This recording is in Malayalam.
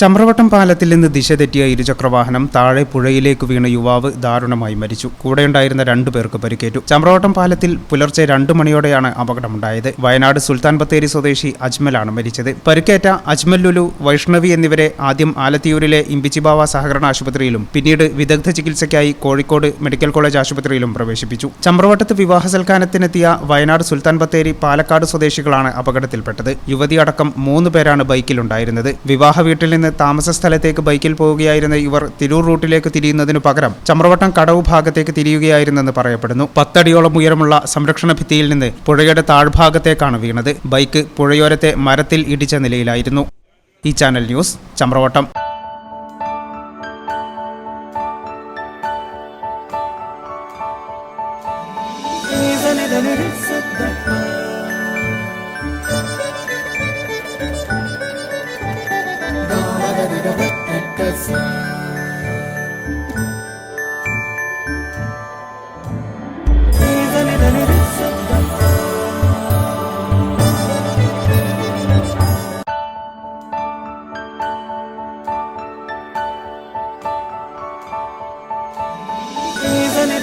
ചമ്രവട്ടം പാലത്തിൽ നിന്ന് ദിശ തെറ്റിയ ഇരുചക്രവാഹനം താഴെ പുഴയിലേക്ക് വീണ യുവാവ് ദാരുണമായി മരിച്ചു. കൂടെയുണ്ടായിരുന്ന രണ്ടു പേർക്ക് പരിക്കേറ്റു. ചമ്രവട്ടം പാലത്തിൽ പുലർച്ചെ രണ്ടു മണിയോടെയാണ് അപകടമുണ്ടായത്. വയനാട് സുൽത്താൻ ബത്തേരി സ്വദേശി അജ്മലാണ് മരിച്ചത്. പരിക്കേറ്റ അജ്മൽ ലുലു വൈഷ്ണവി എന്നിവരെ ആദ്യം ആലത്തിയൂരിലെ ഇമ്പിച്ചിബാവ സഹകരണ ആശുപത്രിയിലും പിന്നീട് വിദഗ്ധ ചികിത്സയ്ക്കായി കോഴിക്കോട് മെഡിക്കൽ കോളേജ് ആശുപത്രിയിലും പ്രവേശിപ്പിച്ചു. ചമ്രവട്ടത്ത് വിവാഹ സൽക്കാരത്തിനെത്തിയ വയനാട് സുൽത്താൻ ബത്തേരി പാലക്കാട് സ്വദേശികളാണ് അപകടത്തിൽപ്പെട്ടത്. യുവതിയടക്കം മൂന്ന് പേരാണ് ബൈക്കിലുണ്ടായിരുന്നത്. വിവാഹ വീട്ടിൽ നിന്ന് താമസ സ്ഥലത്തേക്ക് ബൈക്കിൽ പോവുകയായിരുന്ന ഇവർ തിരൂർ റൂട്ടിലേക്ക് തിരിയുന്നതിനു പകരം ചമ്രവട്ടം കടവ് ഭാഗത്തേക്ക് തിരിയുകയായിരുന്നെന്ന് പറയപ്പെടുന്നു. പത്തടിയോളം ഉയരമുള്ള സംരക്ഷണ ഭിത്തിയിൽ നിന്ന് പുഴയുടെ താഴ്ഭാഗത്തേക്കാണ് വീണത്. ബൈക്ക് പുഴയോരത്തെ മരത്തിൽ ഇടിച്ച നിലയിലായിരുന്നു. ഈ channel news Chamravattam.